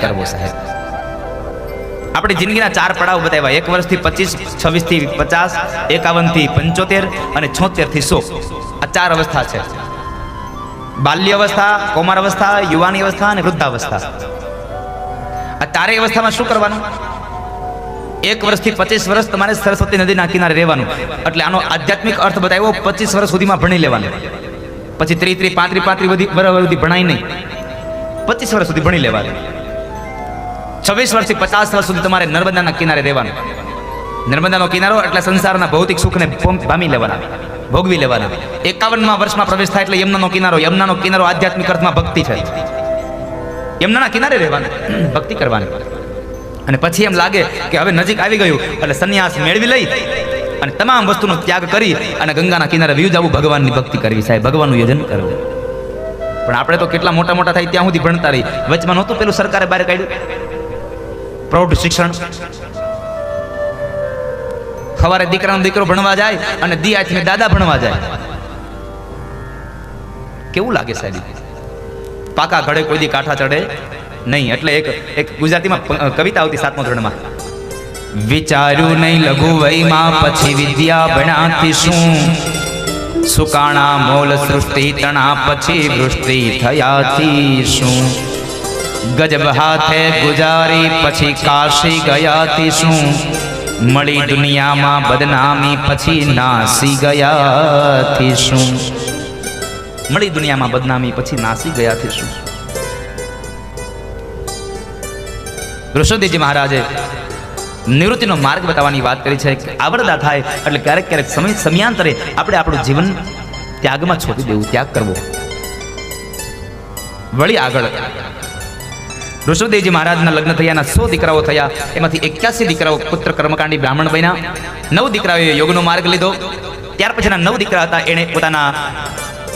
કરવો સાહેબ. આપણે જિંદગીના ચાર પડાવ બતાવ્યા. એક વર્ષથી પચીસ છવ્વીસથી પચાસ એકાવનથી પંચોતેર અને છોતેરથી સો. આ ચાર અવસ્થા છે. બાલ્ય અવસ્થા, કોમાર અવસ્થા, યુવાની અવસ્થા અને વૃદ્ધાવસ્થા. આ ચારેય અવસ્થામાં શું કરવાનું? એક વર્ષથી પચીસ વર્ષ તમારે સરસ્વતી નદીના કિનારે રહેવાનું. એટલે આનો આધ્યાત્મિક અર્થ બતાવ્યો, પચીસ વર્ષ સુધીમાં ભણી લેવાનું. પછી ત્રી ત્રી, પાંત્રી પાંત્રી બધી બરાબર સુધી ભણાય નહીં. પચીસ વર્ષ સુધી ભણી લેવાનું. છવ્વીસ વર્ષથી પચાસ વર્ષ સુધી તમારે નર્મદાના કિનારે રહેવાનું. નર્મદાનો કિનારો એટલે સંસારના ભૌતિક સુખને ભામી લેવાના, ભોગવી લેવાના. એકાવનમાં વર્ષમાં પ્રવેશ થાય એટલે યમુનાનો કિનારો યમુનાનો કિનારો આધ્યાત્મિક અર્થમાં ભક્તિ છે. યમુનાના કિનારે રહેવાનું, ભક્તિ કરવાની. અને પછી એમ લાગે કે હવે નજીક આવી ગયું, એટલે સંન્યાસ મેળવી લઈ અને તમામ વસ્તુનો ત્યાગ કરી અને ગંગાના કિનારે વ્યૂ જવું ભગવાનની ભક્તિ કરવી. સાહેબ, ભગવાનનું યજન કરવું પણ આપણે તો કેટલા મોટા મોટા થાય ત્યાં સુધી ભણતા રહી. વચમાં નહોતું પેલું સરકારે બહાર કાઢ્યું? પ્રૌઢ શિક્ષણ. સવારે દીકરાનો દીકરો ભણવા જાય અને દી આથમે દાદા ભણવા જાય. કેવું લાગે સાહેબ? પાકા ઘડે કોઈ દી કાંઠા ચડે? નહીં, એટલે એક એક ગુજરાતીમાં કવિતા આવતી સાતમો ધોરણમાં. વિચાર્યું નહીં લઘુ વયમાં, પછી વિદ્યા ભણાતી શું? સુકાણા મોલ સૃષ્ટિ તણા પછી વૃષ્ટિ થયાથી શું? ગજબ હાથે ગુજારી પછી કાશી ગયાથી શું? મળી દુનિયામાં બદનામી પછી નાસી ગયાથી શું? મળી દુનિયામાં બદનામી પછી નાસી ગયાથી શું? ઋષભદેવજી મહારાજે નિવૃત્તિનો માર્ગ બતાવવાની વાત કરી છે આવડતા થાય એટલે ક્યારેક ક્યારેક સમય સમયાંતરે આપણે આપણું જીવન ત્યાગમાં છોડી દેવું, ત્યાગ કરવો. વળી આગળ ઋષભદેવજી મહારાજના લગ્ન થયાના સો દીકરાઓ થયા. એમાંથી એક્યાસી દીકરાઓ પુત્ર કર્મકાંડી બ્રાહ્મણ બન્યા. નવ દીકરાઓએ યોગનો માર્ગ લીધો. ત્યાર પછીના નવ દીકરા હતા, એણે પોતાના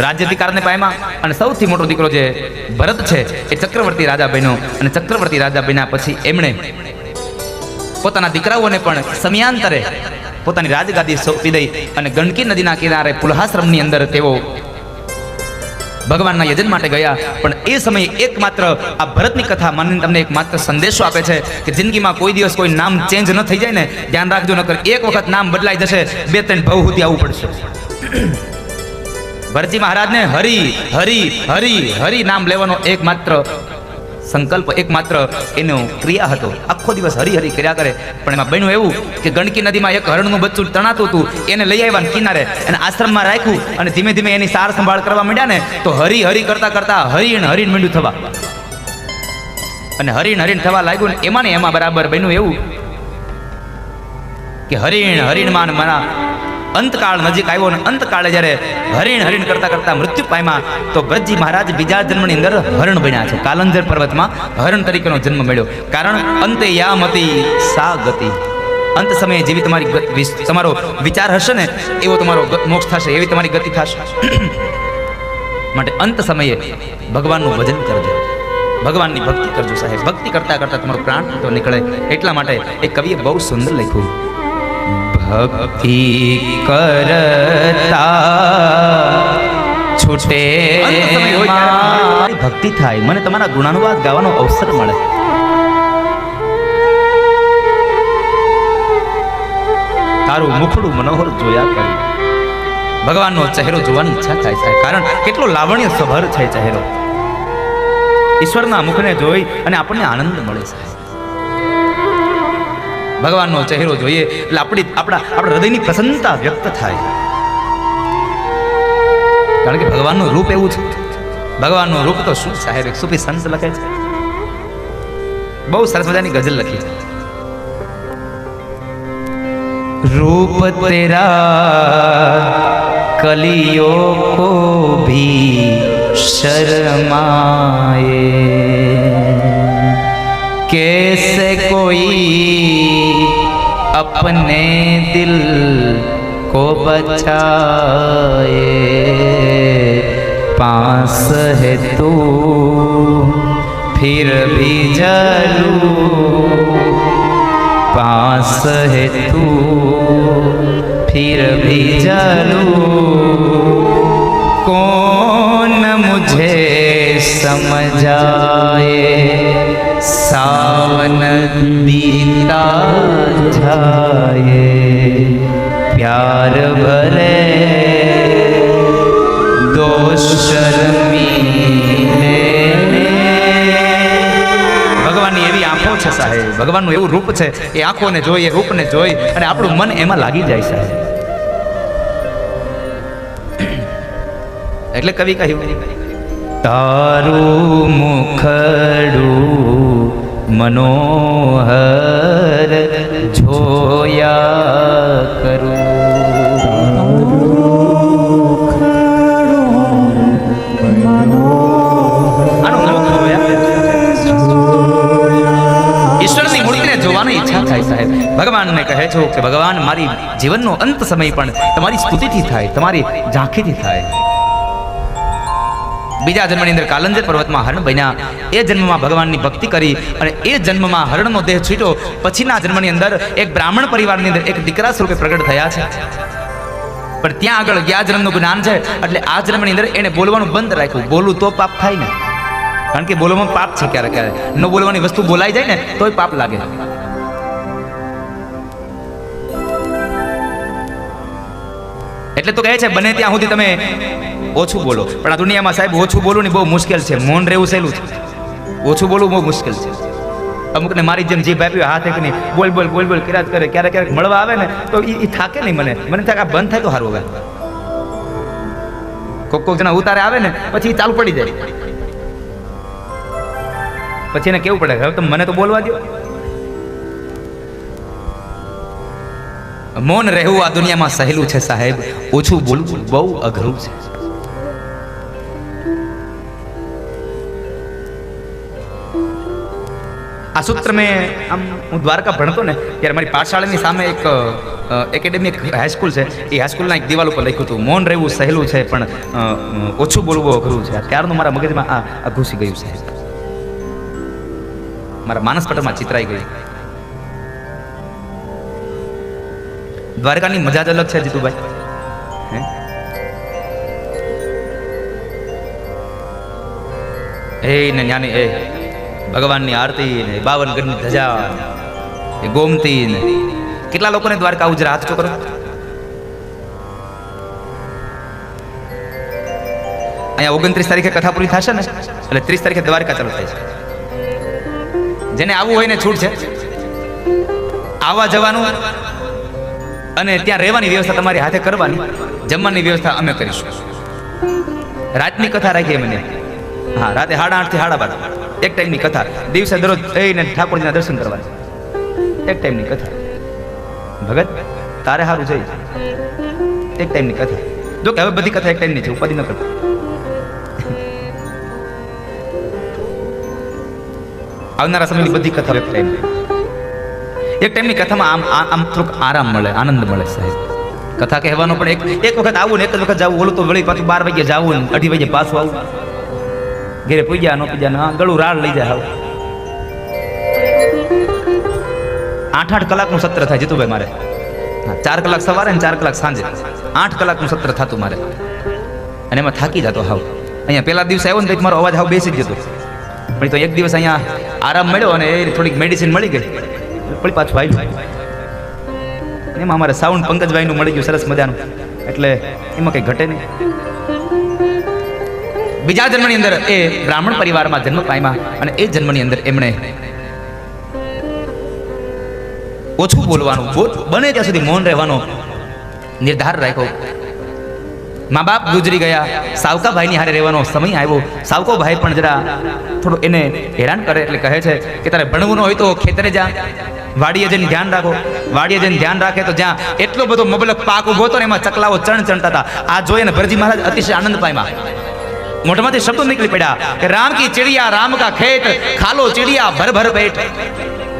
રાજ્ય અધિકારને પામ્યા અને સૌથી મોટો દીકરો જે ભરત છે, એ ચક્રવર્તી રાજા બન્યો. અને ચક્રવર્તી રાજા બન્યા પછી એમણે પોતાના દીકરાઓને પણ સમયાંતરે પોતાની રાજગાદી સોંપી દઈ અને ગંડકી નદીના કિનારે પુલહાશ્રમની અંદર તેઓ ભગવાનના યજન માટે ગયા. પણ એ સમયે એકમાત્ર આ ભરતની કથા મને તમને એક માત્ર સંદેશો આપે છે કે જિંદગીમાં કોઈ દિવસ કોઈ નામ ચેન્જ ન થઈ જાય ને, ધ્યાન રાખજો, નકર એક વખત નામ બદલાઈ જશે, બે ત્રણ ભવ સુધી આવવું પડશે. ભરતજી મહારાજને હરી હરી હરી હરી નામ લેવાનો એકમાત્ર સંકલ્પ એકમાત્ર એનો ક્રિયા હતો. આખો દિવસ હરી હરી કર્યા કરે. પણ એમાં બન્યું એવું કે ગંડકી નદીમાં એક હરણનું બચ્ચું તણાતું હતું. એને લઈ આવ્યા કિનારે અને આશ્રમમાં રાખ્યું અને ધીમે ધીમે એની સાર સંભાળ કરવા માંડ્યા ને તો હરી હરી કરતા કરતા હરિણ હરિણ મીંડું થવા. અને હરિણ હરિણ થવા લાગ્યું ને એમાં ને એમાં બરાબર બન્યું એવું કે હરિણ હરિણ માન મારા અંતકાળ નજીક આવ્યો ને અંતકાળે જ્યારે હરિણ હરિણ કરતા કરતા મૃત્યુ પામ્યા, તો બ્રજજી મહારાજ બીજા જન્મની અંદર હરણ બન્યા છે. કાલંજર પર્વતમાં હરણ તરીકેનો જન્મ મળ્યો. કારણ અંતે યામતી સા ગતિ. અંત સમયે જેવી તમારી તમારો વિચાર હશે ને, એવો તમારો મોક્ષ થશે, એવી તમારી ગતિ થશે. માટે અંત સમયે ભગવાનનું ભજન કરજો. ભગવાનની ભક્તિ કરજો સાહેબ. ભક્તિ કરતા કરતા તમારો પ્રાણ તો નીકળે. એટલા માટે એ કવિએ બહુ સુંદર લખ્યું. ભક્તિ કરતા છૂટે ભક્તિ થાય મને તમારા ગુણાનુવાદ ગાવાનો અવસર મળે. તારું મુખડું મનોહર જોયા કરે. ભગવાનનો ચહેરો જોવાની ઈચ્છા થાય છે કારણ કેટલો લાવણ્ય સભર છે ચહેરો. ઈશ્વરના મુખને જોઈ અને આપણને આનંદ મળે છે ભગવાનનો ચહેરો જોઈએ એટલે આપણી આપણા આપણા હૃદયની પ્રસન્નતા વ્યક્ત થાય કારણ કે ભગવાનનું રૂપ એવું છે ભગવાનનું રૂપ તો શું સાહેબ એક સુફી સંત લખે છે બહુ સરસ મજાની ગઝલ લખી છે रूप तेरा कलियों को भी शर्माए कैसे कोई अपने दिल को बचाए पास है तू फिर भी जलूं पास है तू फिर भी जलूं कौन मुझे समझाए સાવન દીતા છાયે પ્યાર ભરે દોષ શરમી ભગવાનની એવી આંખો છે સાહેબ, ભગવાનનું એવું રૂપ છે, એ આંખોને જોઈ એ રૂપને જોઈ, અને આપણું મન એમાં લાગી જાય સાહેબ. એટલે કવિ કહ્યું, તારું મુખડું મનોહર જોયા કરું. ઈશ્વરની મૂર્તિને જોવાની ઈચ્છા થાય સાહેબ. ભગવાનને કહે છો કે ભગવાન, મારી જીવનનો અંત સમય પણ તમારી સ્તુતિથી થાય, તમારી ઝાંખીથી થાય. બીજા જન્મની અંદર કાલંજર પર્વતમાં હરણ બન્યા. એ જન્મમાં ભગવાનની ભક્તિ કરી અને એ જન્મમાં હરણનો દેહ છૂટ્યો. પછીના જન્મની અંદર એક બ્રાહ્મણ પરિવારની અંદર એક દીકરા સ્વરૂપે પ્રગટ થયા છે. પણ ત્યાં આગળ ગયા જન્મનું જ્ઞાન છે. એટલે આ જન્મની અંદર એને બોલવાનું બંધ રાખ્યું. બોલવું તો પાપ થાય ને. કારણ કે બોલવામાં પાપ છે ક્યારેક ક્યારેક. ન બોલવાની વસ્તુ બોલાઈ જાય ને, તોય પાપ લાગે. એટલે તો કહે છે, બને ત્યાં સુધી તમે ઓછું બોલો. પણ આ દુનિયામાં સાહેબ ઓછું બોલવું ને બહુ મુશ્કેલ છે. મૌન રહેવું સહેલું છે. ઓછું બોલવું બહુ મુશ્કેલ છે. અમુકને મારી જેમ જીભ આપ્યું, હાથ એક નહીં. બોલ બોલ બોલ બોલ, કિરાત કરે, ક્યારેક ક્યારેક મળવા આવે ને તો એ થાકે નહીં મને. મને થાય આ બંધ થાય તો સારું હવે. કોક કોક જણા ઉતારે આવે ને, પછી એ ચાલુ પડી જાય. પછી એને કેવું પડે? હવે તમે મને તો બોલવા દો મૌન રહેવું આ દુનિયામાં સહેલું છે સાહેબ. ઓછું બોલવું બહુ અઘરું છે. આ સૂત્ર મેં આમ હું દ્વારકા ભણતો ને, ત્યારે મારી પાઠશાળાની સામે એક એકેડેમી એક હાઈસ્કૂલ છે. એ હાઈસ્કૂલના એક દિવાલ ઉપર લખ્યું હતું, મૌન રહેવું સહેલું છે, પણ ઓછું બોલવું અઘરું છે. ત્યારનું મારા મગજમાં આ ઘૂસી ગયું છે. મારા માનસ પટલમાં ચિતરાઈ ગયું. દ્વારકાની મજા જ અલગ છે, જીતુભાઈ. હે? એ ને જ્ઞાની એ. ભગવાનની આરતી ને બાવન ગઢની ધજા, એ ગોમતી ને કેટલા લોકોને દ્વારકા ઉજરા હાથ ચોકરો અહીંયા ઓગણત્રીસ તારીખે કથા પૂરી થશે ને? એટલે ત્રીસ તારીખે દ્વારકા ચાલુ થાય છે. જેને આવવું હોય ને છૂટ છે. આવવા જવાનું અને ત્યાં રહેવાની વ્યવસ્થા તમારી હાથે કરવાની. જમવાની વ્યવસ્થા અમે કરીશું. રાતની કથા રાખીએ મને. હા, રાતે સાડા આઠથી સાડા બાર. એક ટાઈમની કથા. દિવસે દરરોજ જઈને ઠાકોરજીના દર્શન કરવા. એક ટાઈમની કથા. ભગત, તારે સારું જઈ. એક ટાઈમની કથા. જો કે હવે બધી કથા એક ટાઈમની છે, ઉપાધિ ન કરતા આવનારા સમયની બધી કથા એક ટાઈમ એક ટાઈમની કથામાં આમ આમ થોડુંક આરામ મળે, આનંદ મળે સાહેબ. કથા કહેવાનો પણ એક એક વખત આવું ને એક વખત જવું, ઓલું તો વળી પાછું બાર વાગ્યે જવું અઢી વાગ્યે પાછું આવું. ઘેરે પૂજ્યા ન પૂજ્યા ના ગળું રાડ લઈ જાય હવે. આઠ આઠ કલાકનું સત્ર થાય જીતુભાઈ મારે. ચાર કલાક સવારે ને ચાર કલાક સાંજે. આઠ કલાકનું સત્ર થતું મારે. અને એમાં થાકી જતો હાવ. અહીંયા પેલા દિવસે આવ્યો ને તો મારો અવાજ હાવ બેસી જતો. પણ તો એક દિવસ અહીંયા આરામ મળ્યો અને એ થોડીક મેડિસિન મળી ગઈ. પણ પાછું આવ્યું એમાં અમારે સાઉન્ડ પંકજભાઈનું મળી ગયું સરસ મજાનું. એટલે એમાં કંઈ ઘટે નહીં. બીજા જન્મની અંદર એ બ્રાહ્મણ પરિવારમાં જન્મ પામ્યા અને એ જન્મની અંદર એમણે ઓછું બોલવાનું બને ત્યાં સુધી મૌન રહેવાનો નિર્ધાર રાખ્યો. મા બાપ ગુજરી ગયા, સાવકાભાઈની હારે રહેવાનો સમય આવ્યો. સાવકોભાઈ પણ જરા થોડું એને હેરાન કરે એટલે કહે છે કે તારે ભણવું ન હોય તો ખેતરે જા. વાડીએ જઈને ધ્યાન રાખો. વાડીએ જઈને ધ્યાન રાખે તો જ્યાં એટલો બધો મબલક પાક ઊભો હતો એમાં ચકલાઓ ચણ ચણતા હતા. આ જોઈને ભરજી મહારાજ અતિશય આનંદ પામ્યા. મોઢામાંથી શબ્દો નીકળી પડ્યા કે રામ કી ચિડિયા, રામ કા ખેત, ખાલો ચિડિયા ભર ભર પેટ.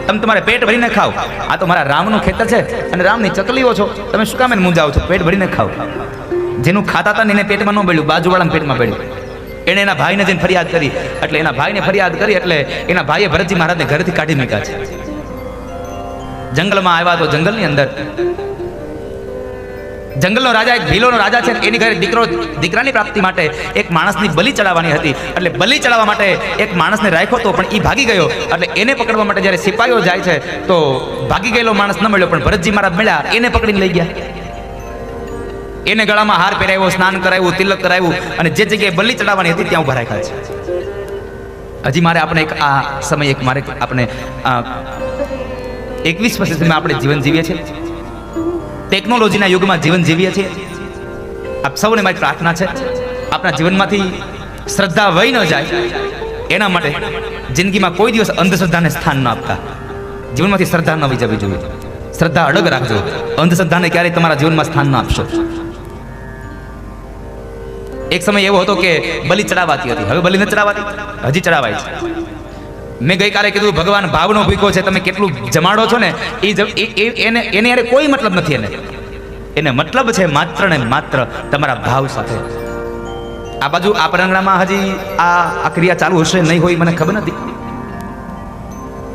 તમે તમારે પેટ ભરીને ખાઓ. આ તો મારા રામનું ખેતર છે અને રામની ચકલીઓ છો. તમે શું કામ એને મૂંઝાવ છો? પેટ ભરીને ખાઓ. જેનું ખાતા હતા ને એને પેટમાં ન પડ્યું બાજુવાળાના પેટમાં પડ્યું. એણે એના ભાઈને જઈને ફરિયાદ કરી. એટલે એના ભાઈને ફરિયાદ કરી એટલે એના ભાઈએ ભરતજી મહારાજને ઘરેથી કાઢી મૂક્યા છે. જંગલમાં આવ્યા તો જંગલની અંદર જંગલનો રાજા એક ભીલોનો રાજા છે એની ઘરે દીકરો, દીકરાની પ્રાપ્તિ માટે એક માણસની બલિ ચડાવવાની હતી. એટલે બલિ ચડાવવા માટે એક માણસને રાખ્યો હતો પણ એ ભાગી ગયો. એટલે એને પકડવા માટે જ્યારે સિપાહીઓ જાય છે, તો ભાગી ગયેલો માણસ ન મળ્યો, પણ ભરતજી મહારાજ મળ્યા, એને પકડીને લઈ ગયા. એને ગળામાં હાર પહેરાવ્યો, સ્નાન કરાવ્યું, તિલક કરાવ્યું અને જે જગ્યાએ બલિ ચડાવવાની હતી ત્યાં ઊભા રાખ્યા છે. હજી મારે આપણે એક, આ સમય એક, મારે આપણે એકવીસ વર્ષમાં આપણે જીવન જીવીએ છીએ. ટેકનોલોજીના યુગમાં જીવન જીવીએ છીએ. આપ સૌને મારી પ્રાર્થના છે આપણા જીવનમાંથી શ્રદ્ધા વહી ન જાય, એના માટે જિંદગીમાં કોઈ દિવસ અંધશ્રદ્ધાને સ્થાન ન આપતા. જીવનમાંથી શ્રદ્ધા ન વિજાવી જવી જોઈએ. શ્રદ્ધા અડગ રાખજો. અંધશ્રદ્ધાને ક્યારેય તમારા જીવનમાં સ્થાન ન આપશો. એક સમય એવો હતો કે બલિ ચડાવાતી હતી. હવે બલિ ન ચડાવાતી? હજી ચડાવાય છે. મેં ગઈકાલે કીધું, ભગવાન ભાવનો ભૂકો છે, તમે કેટલું જમાડો છો ને? એ એને એને યારે કોઈ મતલબ નથી એને. એને મતલબ છે માત્ર ને માત્ર તમારા ભાવ સાથે. આ બાજુ આ પરંગણામાં હજી આ આ ક્રિયા ચાલુ હશે નહીં હોય મને ખબર નથી.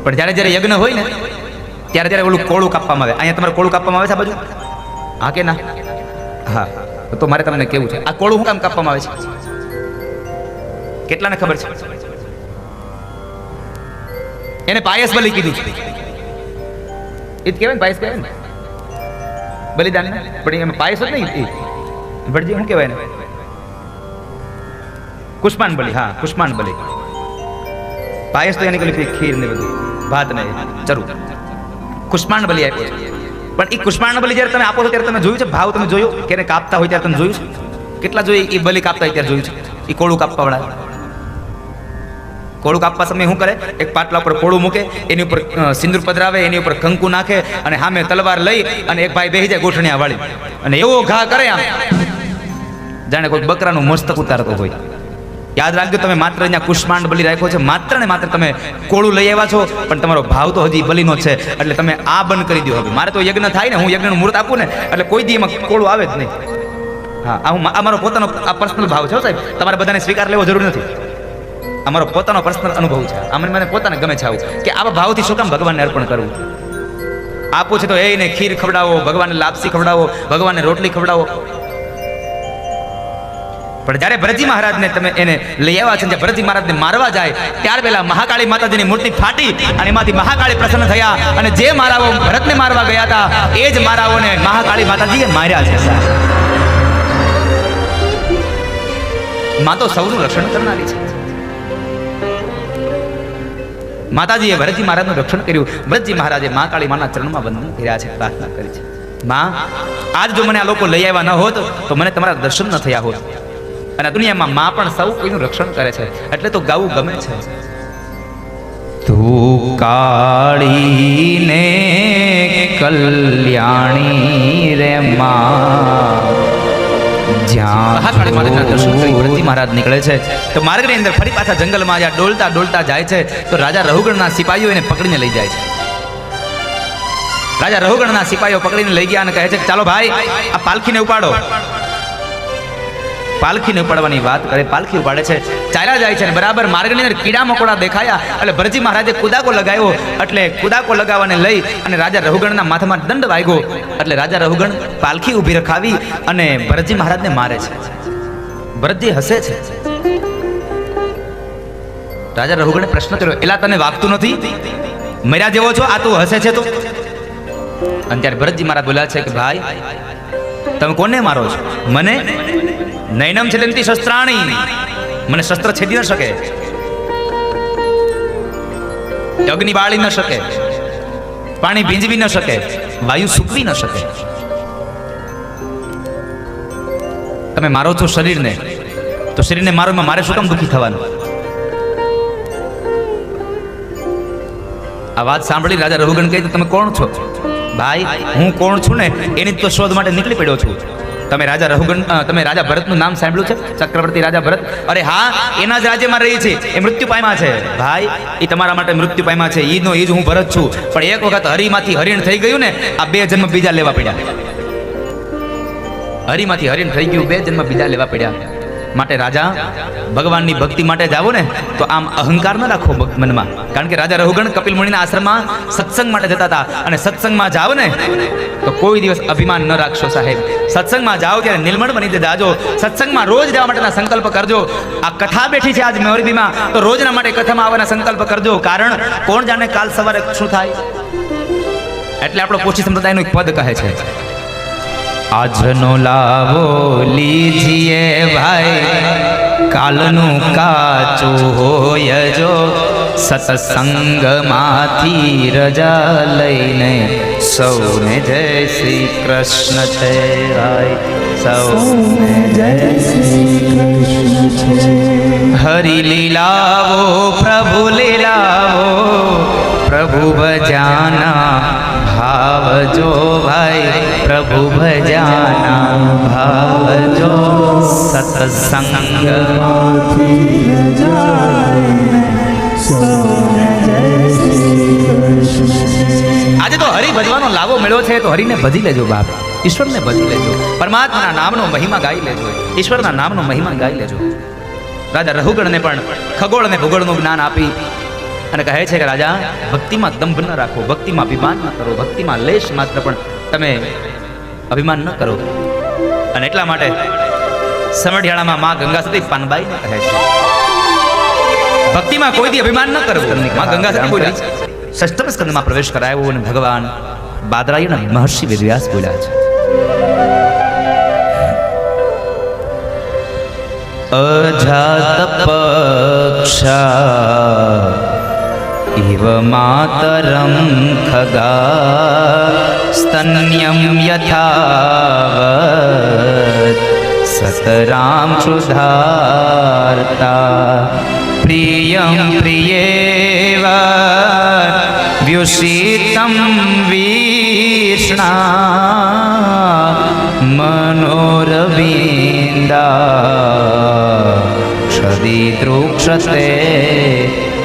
પણ જ્યારે જ્યારે યજ્ઞ હોય ને, ત્યારે ત્યારે ઓલું કોળું કાપવામાં આવે. અહીંયા તમારે કોળું કાપવામાં આવે છે આ બાજુ? હા કે ના? હા. તો મારે તમને કેવું છે? આ કોળું શું કામ કાપવામાં આવે છે? કેટલાને ખબર છે? એને પાયસ બલિ કીધું છે. એ જ કહેવાય ને, પાયસ કહેવાય ને? બલિદાન પણ એમાં પાયસ જ નહીં, એ. ભટજી, શું કહેવાય ને કુષ્માન બલિ, હા, કુષ્માન બલિ. પાયસ તો એની પેલી ખીર ને બધું, ભાત ને ચરુ. કુષ્માન બલિ આપ્યો છે. પણ એ કુષ્માન બલિ જ્યારે તમે આપો છો ત્યારે તમે જોયું છે? ભાવ તમે જોયો? કે કાપતા હોય ત્યારે તમે જોયું છે? કેટલા જોઈએ એ બલિ કાપતા હોય ત્યારે જોયું છે? એ કોળું કાપવા વાળા કોળું કાપવા સમયે શું કરે? એક પાટલા ઉપર કોળું મૂકે, એની ઉપર સિંદૂર પધરાવે, એની ઉપર કંકુ નાખે અને સામે તલવાર લઈ અને એક ભાઈ બેસી જાય ગોઠણિયા વાળી. અને એવો ઘા કરે આમ. જાણે કોઈ બકરાનું મસ્તક ઉતારતો હોય. યાદ રાખજો, તમે માત્ર અહીંયા કુષ્માંડ બલી રાખ્યો છે. માત્ર ને માત્ર તમે કોળું લઈ આવ્યા છો, પણ તમારો ભાવ તો હજી બલીનો છે. એટલે તમે આ બંધ કરી દો હવે. મારે તો યજ્ઞ થાય ને, હું યજ્ઞનું મુહૂર્ત આપું ને, એટલે કોઈ દી એમાં કોળું આવે જ નહીં. હા, આ હું, આ મારો પોતાનો આ પર્સનલ ભાવ છે સાહેબ. તમારે બધાને સ્વીકાર લેવો જરૂર નથી. અમારો પોતાનો પર્સનલ અનુભવ છે. અમને મને પોતાને ગમે છે આવું. કે આવા ભાવથી શું કામ ભગવાનને અર્પણ કરવું? આપું છે તો એને ખીર ખવડાવો, ભગવાનને લાપસી ખવડાવો, ભગવાનને રોટલી ખવડાવો. પણ જ્યારે ભરતજી મહારાજને તમે એને લઈ આવ્યા છે જ્યારે ભરતજી મહારાજને મારવા જાય, ત્યાર પહેલા મહાકાળી માતાજીની મૂર્તિ ફાટી અને એમાંથી મહાકાળી પ્રસન્ન થયા અને જે મારાઓ ભરતને મારવા ગયા હતા, એ જ મારાઓને મહાકાળી માતાજીએ માર્યા છે માં તો સૌનું રક્ષણ કરનારી છે. માતાજીએ ભરતજી મહારાજનું રક્ષણ કર્યું. ભરતજી મહારાજે મા કાળી માના ચરણમાં વંદન કર્યા છે, પ્રાર્થના કરી છે. માં, આજ જો મને આ લોકો લઈ આવ્યા ન હોત, તો મને તમારા દર્શન ન થયા હોત. અને દુનિયામાં માં પણ સૌ કોઈનું રક્ષણ કરે છે, એટલે તો ગાવું ગમે છે. તું કાળીને કલ્યાણી રે માં. મહાકાળી માતાના દર્શન કરી ભરતજી મહારાજ નીકળે છે. તો માર્ગની અંદર ફરી પાછા જંગલમાં જ્યાં ડોલતા ડોલતા જાય છે તો રાજા રહુગણના સિપાહીઓ એને પકડીને લઈ જાય છે. રાજા રહુગણના સિપાહીઓ પકડીને લઈ ગયા અને કહે છે ચાલો ભાઈ આ પાલખીને ઉપાડો. પાલખીને ઉપાડવાની વાત કરે, પાલખી ઉપાડે છે. ચાલ્યા જાય છે અને બરાબર માર્ગની અંદર કીડા મકોડા દેખાયા એટલે ભરતજી મહારાજે કુદાકો લગાવ્યો એટલે કુદાકો લગાવવાને લઈ અને રાજા રઘુગણના માથામાં દંડ વાગ્યો એટલે રાજા રઘુગણ પાલખી ઊભી રખાવી અને ભરતજી મહારાજને મારે છે. ભરતજી હસે છે. રાજા રઘુગણે પ્રશ્ન કર્યો, એલા, તને વાગતું નથી? મર્યા જેવો છો? આ તું હસે છે તો? અને ત્યારે ભરતજી મારા બોલ્યા છે કે, ભાઈ, તમે કોને મારો છો? મને નૈનમ છેદંતી શસ્ત્રાણી મને શસ્ત્ર છેદી ન શકે અગ્નિ બાળી ન શકે પાણી ભીંજવી ન શકે વાયુ સૂકવી ન શકે તમે મારો છો શરીરને, તો શરીરને મારો મારે શું કામ દુઃખી થવાનું? આ વાત સાંભળી રાજા રઘુગણ કહી તમે કોણ છો? ભાઈ, હું કોણ છું ને? એની તો શોધ માટે નીકળી પડ્યો છું. તમે રાજા રઘુગણ તમે રાજા ભરતનું નામ સાંભળ્યું છે? ચક્રવર્તી રાજા ભરત? અરે હા, એના જ રાજ્યમાં રહી છે. એ મૃત્યુ પામ્યા છે. ભાઈ, એ તમારા માટે મૃત્યુ પામ્યા છે. ઈનો ઈ જ હું ભરત છું. પણ એક વખત હરિમાંથી હરિણ થઈ ગયું ને, આ બે જન્મ બીજા લેવા પડ્યા. હરિમાંથી હરિણ થઈ ગયું, બે જન્મ બીજા લેવા પડ્યા. માટે રાજા, ભગવાનની ભક્તિ માટે જાવો ને, તો આમ અહંકાર ન રાખો મનમાં. કારણ કે રાજા રઘુગણ કપિલ મુનિના આશ્રમમાં સત્સંગ માટે જતા હતા અને સત્સંગમાં જાવ ને, તો કોઈ દિવસ અભિમાન ન રાખશો સાહેબ. સત્સંગમાં જાઓ ત્યારે નિર્મળ બની જાજો. સત્સંગમાં રોજ જવા માટેના સંકલ્પ કરજો. આ કથા બેઠી છે આજ મોરબીમાં, તો રોજના માટે કથામાં આવવાના સંકલ્પ કરજો. કારણ કોણ જાણે કાલ સવારે શું થાય? એટલે આપણો પોછી સંપ્રદાયનું એક પદ કહે છે. આજનો લાવો લીજીએ ભાઈ. કાલનું કાચું હોય જો સત્સંગમાંથી રજા લઈને સૌને જય શ્રી કૃષ્ણ છે ભાઈ. સૌને જય હરી લીલાવો પ્રભુ લીલાવો પ્રભુ ભજાના ભાવ જો ભાઈ. પ્રભુ ભજાના ભાવજો સત્સંગ. આજે તો હરિ ભજવાનો લાવો મેળવો છે, તો હરિને ભજી લેજો બાપ. ઈશ્વરને ભજી લેજો. પરમાત્માના નામનો મહિમા ગાઈ લેજો. ઈશ્વરના નામનો મહિમા ગાઈ લેજો. રાજા રઘુગણને પણ ખગોળ અને ભૂગોળનું જ્ઞાન આપી અને કહે છે કે રાજા, ભક્તિમાં દંભ ન રાખો, ભક્તિમાં અભિમાન ન કરો, ભક્તિમાં લેશ માત્ર પણ તમે અભિમાન ન કરો. અને એટલા માટે સમઢિયાળામાં માં ગંગા સતી પાનબાઈ કહે છે. ભક્તિમાં કોઈથી અભિમાન ન કરવું માં ગંગા સતી બોલી ષષ્ઠમ સ્કંદમાં પ્રવેશ કરાયો અને ભગવાન બાદરાયણ મહર્ષિ વેદવ્યાસ બોલ્યા છે. અજાતપક્ષા इव मातरं खगा स्तन्यं यथावत् सतरां क्षुधार्ता प्रियं प्रियेव व्युषितं वीष्णा मनोरविन्दा क्षदितृक्षते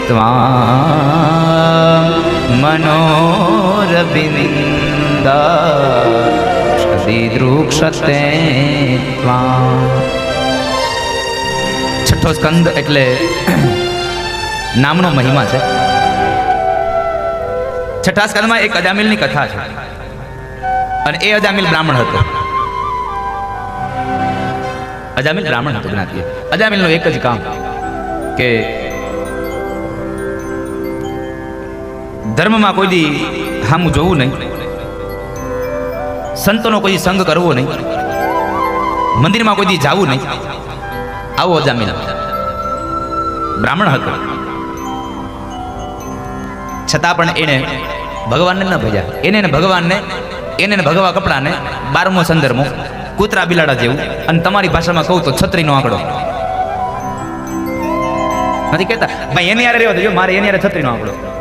त्वां मनोरविन्दा क्षदिदृक्षते ત્વાં છઠ્ઠો સ્કંદ એટલે નામનો મહિમા છે છઠ્ઠા સ્કંદમાં એક અજામિલની કથા છે અને એ અજામિલ બ્રાહ્મણ હતો અજામિલ બ્રાહ્મણ હતો જ્ઞાતિએ અજામિલનું એક જ કામ કે ધર્મમાં કોઈ દી હામું જોવું નહીં. સંતોનો કોઈ સંગ કરવો નહીં. મંદિરમાં કોઈ દી જાવું નહીં. આવો અજામિલ બ્રાહ્મણ હતો છતાં પણ એણે ભગવાનને ન ભજ્યા. એને ભગવાનને, એને ભગવા કપડાને બારમો સંદર્ભો કૂતરા બિલાડા જેવું. અને તમારી ભાષામાં કહું તો છત્રીનો આંકડો. નથી કહેતા? ભાઈ, એની યારે રહેવા દેજો. મારે એની યારે છત્રીનો આંકડો.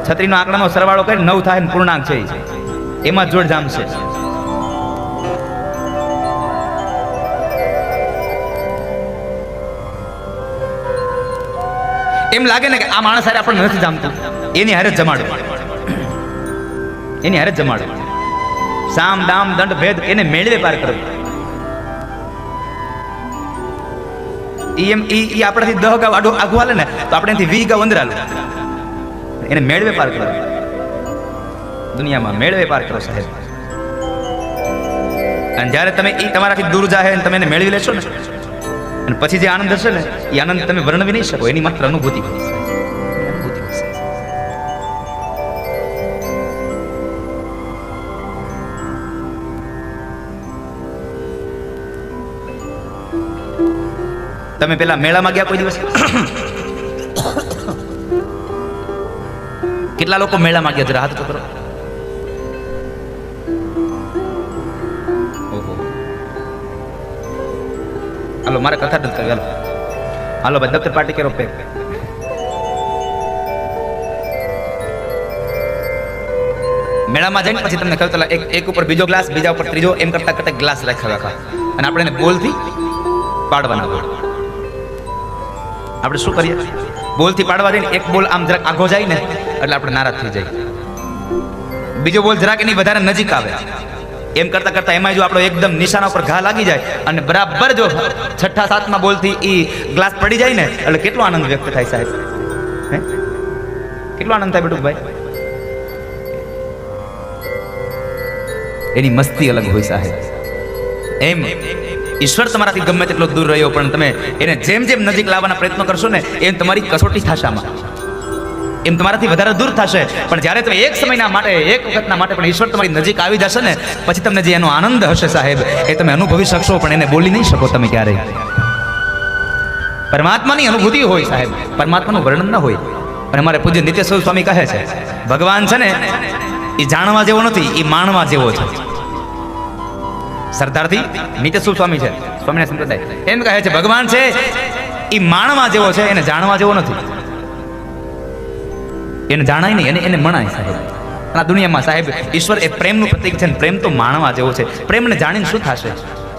છત્રીનો આંકડાનો સરવાળો કરી નવ થાય પૂર્ણાંક છે એમાં જોડ જામશે એમ લાગે ને કે આ માણસ હારે આપણને નથી જામતું. એની હારે જમાડો. એની હારે જમાડો. સામ, દામ, દંડ, ભેદ એને મેળવે પાર કરો. એમ, ઈ આપણાથી દહ ગાવ આડું આગું હાલે ને, તો આપણે એનાથી વી ગાવ અંદર હાલું એને મેળવે પાર. કરો દુનિયામાં મેળવે પાર કરો સાહેબ. અને જ્યારે તમે એ તમારાથી દૂર જાહે અને તમે એને મેળવી લેશો ને, અને પછી જે આનંદ હશે ને એ આનંદ તમે વર્ણવી નહીં શકો. એની માત્ર અનુભૂતિ. તમે પેલા મેળામાં ગયા કોઈ દિવસ? કેટલા લોકો મેળામાં ગયા હાથ તો હાલો, મારે કથા નથી કરવી. હાલો. ભાઈ, દફતર પાર્ટી કરો પેક મેળામાં જઈને પછી તમને કહ્યું એક એક ઉપર બીજો ગ્લાસ, બીજા ઉપર ત્રીજો, એમ કરતા કરતા ગ્લાસ રાખ્યા રાખા અને આપણે એને બોલથી પાડવાના હોય. આપણે શું કરીએ? બોલથી પાડવા જઈને એક બોલ આમ જરાક આઘો જાય ને એટલે આપણે નારાજ થઈ જાય બીજો બોલ જરાક એની વધારે નજીક આવે. એમ કરતા કરતા એમાં જો આપણો એકદમ નિશાના ઉપર ઘા લાગી જાય અને બરાબર જો છઠ્ઠા સાતમા બોલથી એ ગ્લાસ પડી જાય ને, એટલે કેટલો આનંદ વ્યક્ત થાય સાહેબ? હે? કેટલો આનંદ થાય ભાઈ એની મસ્તી અલગ હોય સાહેબ. એમ ઈશ્વર તમારાથી ગમે તેટલો દૂર રહ્યો, પણ તમે એને જેમ જેમ નજીક લાવવાના પ્રયત્નો કરશો ને, એમ તમારી કસોટી થશે એમ તમારાથી વધારે દૂર થશે. પણ જ્યારે તમે એક સમયના માટે, એક વખતના માટે પણ ઈશ્વર તમારી નજીક આવી જશે ને, પછી તમને જે એનો આનંદ હશે સાહેબ, એ તમે અનુભવી શકશો, પણ એને બોલી નહીં શકો તમે ક્યારેય. પરમાત્માની અનુભૂતિ હોય સાહેબ, પરમાત્માનું વર્ણન ન હોય. અને અમારે પૂજ્ય નિત્ય સ્વામી કહે છે, ભગવાન છે ને એ જાણવા જેવો નથી એ માણવા જેવો છે. સરદારથી નિત્ય સ્વામી છે, સ્વામીના સંપ્રદાય. એમ કહે છે, ભગવાન છે એ માણવા જેવો છે, એને જાણવા જેવો નથી. એને જાણાય નહીં, એને એને મણાય સાહેબ. આ દુનિયામાં સાહેબ, ઈશ્વર એ પ્રેમનું પ્રતીક છે ને પ્રેમ તો માણવા જેવો છે. પ્રેમને જાણીને શું થશે?